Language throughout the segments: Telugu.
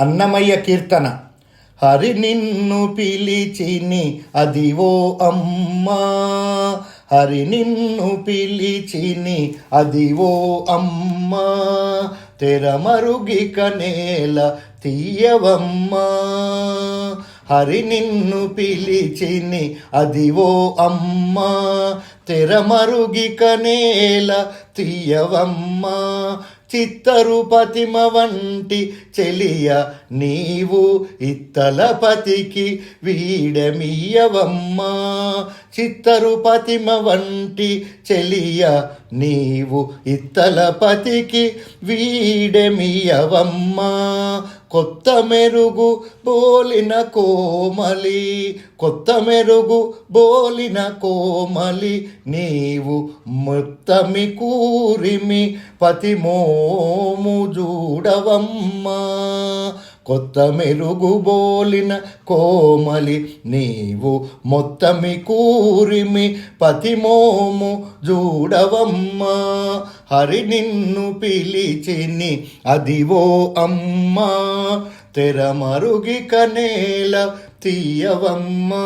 అన్నమయ్య కీర్తన. హరి నిన్ను పిలిచిని అదివో అమ్మా. హరి నిన్ను పిలిచిని అదివో అమ్మా. తెరమరుగిక నేల తీయవమ్మా. హరి నిన్ను పిలిచిని అదివో అమ్మా. తెరమరుగిక నేల తీయవమ్మా. చిత్తరుపతిమ వంటి చెలియ నీవు ఇత్తలపతికి వీడమీయవమ్మా చిత్తరుపతిమ వంటి చెలియ నీవు ఇత్తలపతికి వీడమీయవమ్మా కొత్త మెరుగు బోలిన కోమలి కొత్త మెరుగు బోలిన కోమలి నీవు మొత్తమి కూరిమి పతిమో మోము చూడవమ్మా కొత్త మెరుగు బోలిన కోమలి నీవు మొత్తమి కూరిమి పతిమోము చూడవమ్మా హరి నిన్ను పిలిచిని అదివో అమ్మా తెరమరుగి కనేల తీయవమ్మా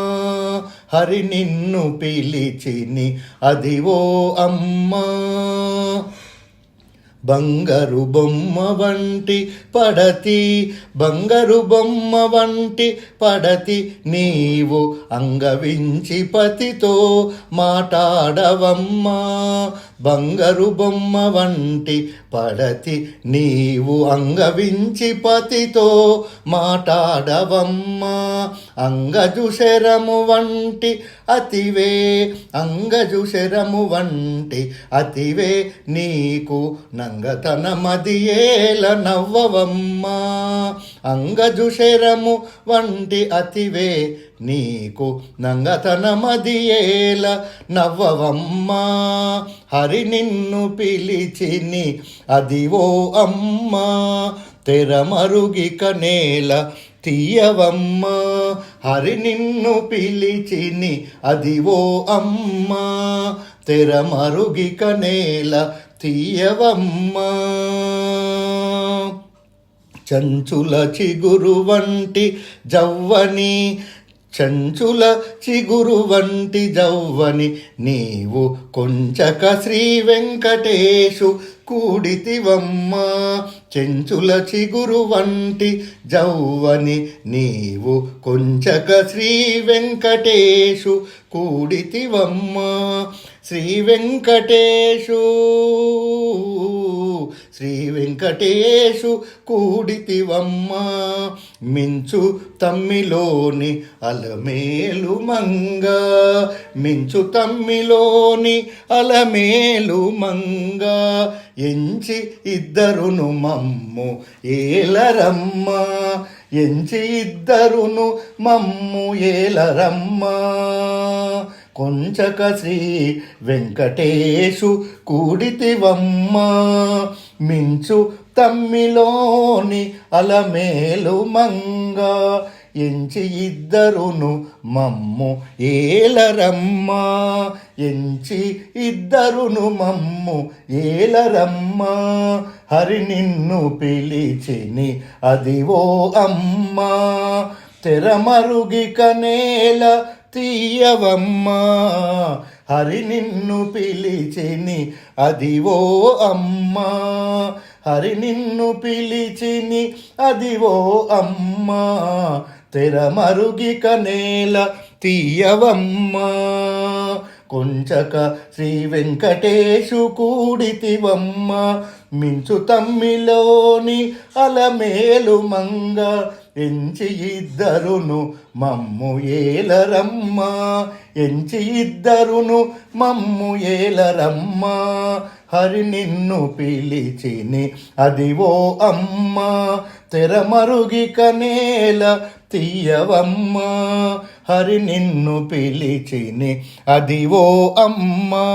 హరి నిన్ను పిలిచిని అదివో అమ్మా. బంగారు బొమ్మ వంటి పడతి బంగారు బొమ్మ వంటి పడతి నీవు అంగవించి పతితో మాట్లాడవమ్మా బంగారు బొమ్మ వంటి పడతి నీవు అంగవించి పతితో మాట్లాడవమ్మా అంగజు శరము వంటి అతివే అంగజుశరము వంటి అతివే. నీకు నంగతనమది ఏల నవ్వవమ్మా అంగజుశరము వంటి అతివే. నీకు నంగతనమది ఏల నవ్వవమ్మా హరి నిన్ను పిలిచిని అదివో అమ్మా. తెరమరుగిక నేల తీయవమ్మా హరి నిన్ను పిలిచిని అదివో అమ్మా తెరమరుగిక నేల తీయవమ్మా. చంచుల చిగురు వంటి జవ్వని చంచుల చిగురు వంటి జవ్వని నీవు కొంచక శ్రీ వెంకటేశు కూడితివమ్మా. చెంచుల చిగురు వంటి జవ్వని నీవు కొంచక శ్రీ వెంకటేశు కూడితివమ్మా. శ్రీ వెంకటేశు. శ్రీ వెంకటేశు కూడితివమ్మ మించు తమ్మిలోని అలమేలు మంగ మించు తమ్మిలోని అలమేలు మంగ ఎంచి ఇద్దరును మమ్ము ఏలరమ్మ ఎంచి ఇద్దరును మమ్ము ఏలరమ్మ. కొంచక శ్రీ వెంకటేశు కూడితివమ్మా. మించు తమ్మిలోని అలమేలు మంగ. ఎంచి ఇద్దరును మమ్ము ఏలరమ్మా. ఎంచి ఇద్దరును మమ్ము ఏలరమ్మా. హరి నిన్ను పిలిచిని అదివో అమ్మా. తెరమరుగిక నేల తీయవమ్మా. హరి నిన్ను పిలిచిని అదివో అమ్మా. హరి నిన్ను పిలిచిని అదివో అమ్మా. తెరమరుగిక నేల తీయవమ్మా. కొంచక శ్రీ వెంకటేశు కూడితివమ్మ. మించు తమ్మిలోని అలమేలు మంగ ఎంచి ఇద్దరును మమ్ము ఏలరమ్మ. ఎంచి ఇద్దరును మమ్ము ఏలరమ్మ. హరి నిన్ను పిలిచిని అదివో అమ్మ. తెరమరుగిక నేల తీయవమ్మ. హరి నిన్ను పిలిచిని అదివో అమ్మా.